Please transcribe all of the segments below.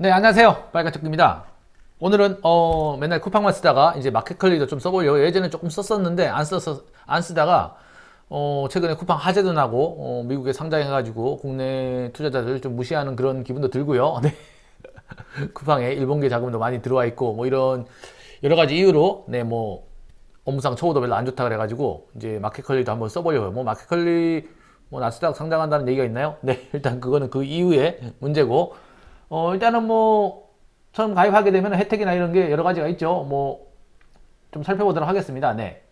네, 안녕하세요. 빨간쪽입니다. 오늘은 어, 맨날 쿠팡만 쓰다가 이제 마켓컬리도 좀 써보려고 예전에 조금 썼었는데 안 써서 안 쓰다가 어, 최근에 쿠팡 하재도 나고 어, 미국에 상장해가지고 국내 투자자들 좀 무시하는 그런 기분도 들고요. 네. 쿠팡에 일본계 자금도 많이 들어와 있고 뭐 이런 여러 가지 이유로 네뭐 업무상 처우도 별로 안 좋다 그래가지고 이제 마켓컬리도 한번 써보려고요. 뭐 마켓컬리 뭐 나스닥 상장한다는 얘기가 있나요? 네 일단 그거는 그 이후의 문제고 어 일단은 뭐 처음 가입하게 되면 혜택이나 이런 게 여러 가지가 있죠. 뭐 좀 살펴보도록 하겠습니다. 네.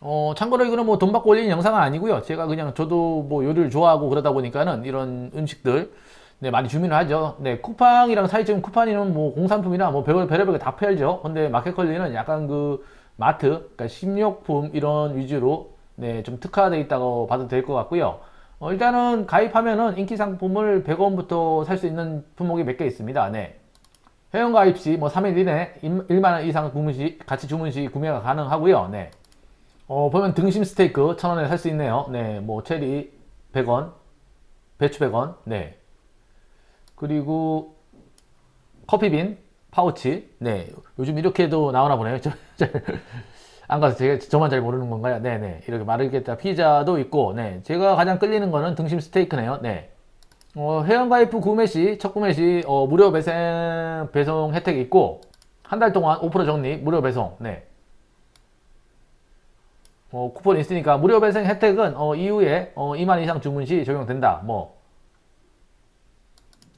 어, 참고로 이거는 뭐 돈 받고 올리는 영상은 아니고요. 제가 그냥 저도 뭐 요리를 좋아하고 그러다 보니까는 이런 음식들 네, 많이 주문을 하죠. 네, 쿠팡이랑 사이 지금 쿠팡이는 뭐 공산품이나 뭐 별별 별별 다 팔죠. 근데 마켓컬리는 약간 그 마트, 그러니까 식료품 이런 위주로 네, 좀 특화되어 있다고 봐도 될 것 같고요. 어, 일단은 가입하면은 인기 상품을 100원부터 살 수 있는 품목이 몇 개 있습니다. 네. 회원 가입 시 뭐 3일 이내 1만 원 이상 구매 시 같이 주문 시 구매가 가능하고요. 네. 어, 보면 등심 스테이크 1,000원에 살 수 있네요. 네, 뭐 체리 100원, 배추 100원, 네. 그리고 커피빈 파우치, 네. 요즘 이렇게도 나오나 보네요. 안 가서 제가 저만 잘 모르는 건가요? 네, 네. 이렇게 마르게타 피자도 있고, 네. 제가 가장 끌리는 거는 등심 스테이크네요. 네. 어, 회원가입 후 구매 시, 첫 구매 시, 어, 무료 배송, 배송 혜택이 있고, 한 달 동안 5% 적립, 무료 배송, 네. 어, 쿠폰이 있으니까 무료 배송 혜택은 어, 이후에 어, 2만 이상 주문 시 적용된다. 뭐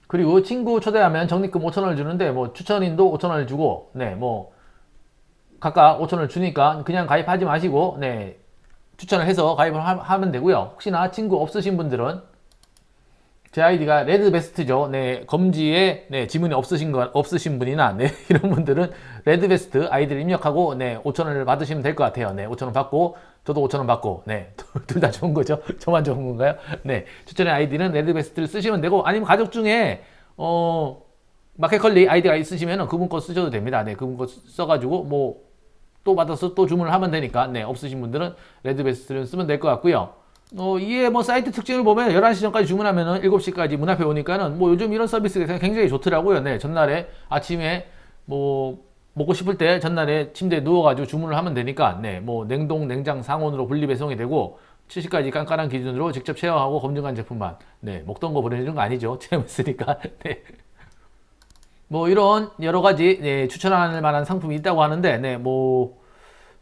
그리고 친구 초대하면 적립금 5천원을 주는데 뭐 추천인도 5천원을 주고 네 뭐 각각 5천원을 주니까 그냥 가입하지 마시고 네 추천을 해서 가입을 하, 하면 되고요. 혹시나 친구 없으신 분들은 제 아이디가 레드베스트죠. 네, 검지에 네, 지문이 없으신 거 없으신 분이나 네, 이런 분들은 레드베스트 아이디를 입력하고 네, 5,000원을 받으시면 될 것 같아요. 네, 5,000원 받고 저도 5,000원 받고 네, 둘 다 좋은 거죠. 저만 좋은 건가요? 네, 추천의 아이디는 레드베스트를 쓰시면 되고 아니면 가족 중에 어 마켓컬리 아이디가 있으시면 그분 거 쓰셔도 됩니다. 네, 그분 거 써가지고 뭐 또 받아서 또 주문을 하면 되니까 네, 없으신 분들은 레드베스트를 쓰면 될 것 같고요. 어, 이에 뭐 사이트 특징을 보면 11시 전까지 주문하면은 7시까지 문 앞에 오니까는 뭐 요즘 이런 서비스가 굉장히 좋더라고요. 네, 전날에 아침에 뭐 먹고 싶을 때 전날에 침대에 누워가지고 주문을 하면 되니까 네, 뭐 냉동, 냉장, 상온으로 분리 배송이 되고 7시까지 깐깐한 기준으로 직접 체험하고 검증한 제품만 네, 먹던 거 보내주는 거 아니죠. 체험했으니까. 네. 뭐 이런 여러 가지 네, 추천할 만한 상품이 있다고 하는데 네, 뭐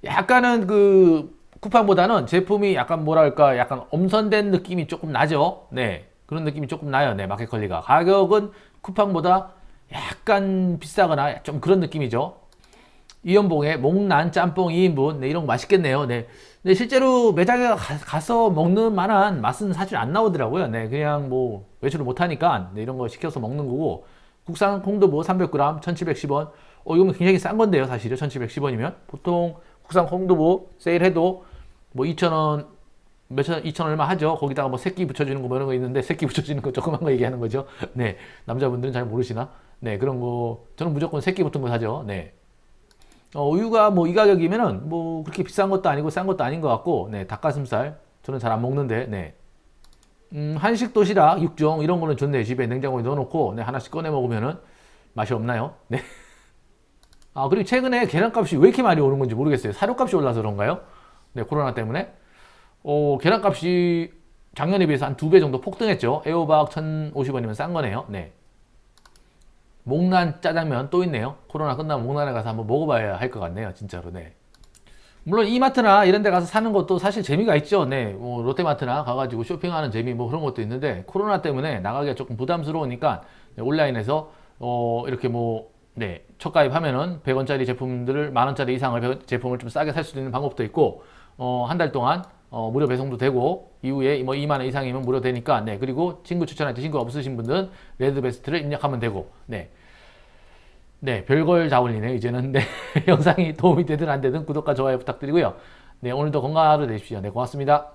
약간은 그 쿠팡보다는 제품이 약간 뭐랄까 약간 엄선된 느낌이 조금 나죠. 네. 그런 느낌이 조금 나요. 네. 마켓컬리가. 가격은 쿠팡보다 약간 비싸거나 좀 그런 느낌이죠. 이연봉의 목난 짬뽕 2인분. 네, 이런 거 맛있겠네요. 네. 근데 실제로 매장에 가, 가서 먹는 만한 맛은 사실 안 나오더라고요. 네. 그냥 뭐 외출을 못 하니까 네, 이런 거 시켜서 먹는 거고. 국산 콩두부 300g 1,710원. 어, 이거는 굉장히 싼 건데요, 사실은 1,710원이면. 보통 국산 콩두부 세일해도 뭐 2,000원, 몇천, 2,000 얼마 하죠. 거기다가 뭐 새끼 붙여주는 거 뭐 이런 거 있는데 새끼 붙여주는 거 조그만 거 얘기하는 거죠. 네. 남자분들은 잘 모르시나? 네. 그런 거, 저는 무조건 새끼 붙은 거 사죠. 네. 어, 우유가 뭐 이 가격이면은 뭐 그렇게 비싼 것도 아니고 싼 것도 아닌 것 같고, 네. 닭가슴살. 저는 잘 안 먹는데, 네. 음, 한식 도시락, 육종, 이런 거는 좋네요. 집에 냉장고에 넣어놓고, 네. 하나씩 꺼내 먹으면은 맛이 없나요? 네. 아, 그리고 최근에 계란값이 왜 이렇게 많이 오른 건지 모르겠어요. 사료값이 올라서 그런가요? 네, 코로나 때문에. 어, 계란값이 작년에 비해서 한 두 배 정도 폭등했죠. 애호박 1,050원이면 싼 거네요. 네. 목난 짜장면 또 있네요. 코로나 끝나면 목난에 가서 한번 먹어봐야 할 것 같네요. 진짜로. 네. 물론 이마트나 이런 데 가서 사는 것도 사실 재미가 있죠. 네. 뭐 롯데마트나 가가지고 쇼핑하는 재미 뭐 그런 것도 있는데 코로나 때문에 나가기가 조금 부담스러우니까 네, 온라인에서 어, 이렇게 뭐 네, 첫 가입하면은 100원짜리 제품들을 만 원짜리 이상을 배- 제품을 좀 싸게 살 수 있는 방법도 있고 어, 한 달 동안 어, 무료 배송도 되고 이후에 뭐 2만 원 이상이면 무료 되니까 네 그리고 친구 추천할 때 친구 없으신 분들은 레드베스트를 입력하면 되고 네. 네, 별걸 다 올리네요, 이제는. 네, 영상이 도움이 되든 안 되든 구독과 좋아요 부탁드리고요. 네, 오늘도 건강한 하루 되십시오. 네, 고맙습니다.